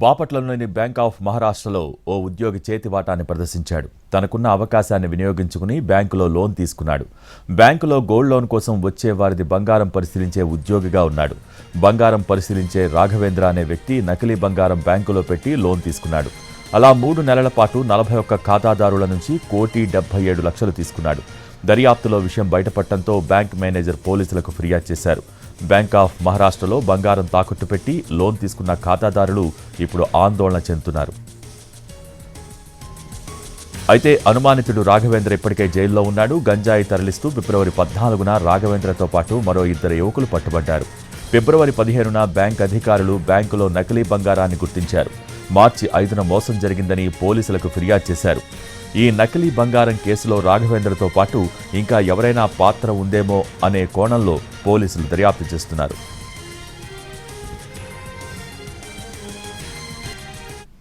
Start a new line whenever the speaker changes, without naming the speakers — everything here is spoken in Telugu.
బాపట్లలోని బ్యాంక్ ఆఫ్ మహారాష్ట్రలో ఓ ఉద్యోగి చేతివాటాన్ని ప్రదర్శించాడు. తనకున్న అవకాశాన్ని వినియోగించుకుని బ్యాంకులో లోన్ తీసుకున్నాడు. బ్యాంకులో గోల్డ్ లోన్ కోసం వచ్చే వారిది బంగారం పరిశీలించే ఉద్యోగిగా ఉన్నాడు. బంగారం పరిశీలించే రాఘవేంద్ర అనే వ్యక్తి నకిలీ బంగారం బ్యాంకులో పెట్టి లోన్ తీసుకున్నాడు. అలా మూడు నెలల పాటు నలభై ఒక్క ఖాతాదారుల నుంచి కోటి డెబ్బై ఏడు లక్షలు తీసుకున్నాడు. దర్యాప్తులో విషయం బయటపడటంతో బ్యాంక్ మేనేజర్ పోలీసులకు ఫిర్యాదు చేశారు. బ్యాంక్ ఆఫ్ మహారాష్ట్రలో బంగారం తాకట్టు పెట్టి లోన్ తీసుకున్న ఖాతాదారులు ఇప్పుడు ఆందోళన చెందుతున్నారు. అయితే అనుమానితుడు రాఘవేంద్ర ఇప్పటికే జైల్లో ఉన్నాడు. గంజాయి తరలిస్తూ ఫిబ్రవరి పద్నాలుగున రాఘవేంద్రతో పాటు మరో ఇద్దరు యువకులు పట్టుబడ్డారు. ఫిబ్రవరి పదిహేనున బ్యాంక్ అధికారులు బ్యాంకులో నకిలీ బంగారాన్ని గుర్తించారు. మార్చి ఐదున మోసం జరిగిందని పోలీసులకు ఫిర్యాదు చేశారు. ఈ నకిలీ బంగారం కేసులో రాఘవేంద్రతో పాటు ఇంకా ఎవరైనా పాత్ర ఉందేమో అనే కోణంలో పోలీసులు దర్యాప్తు చేస్తున్నారు.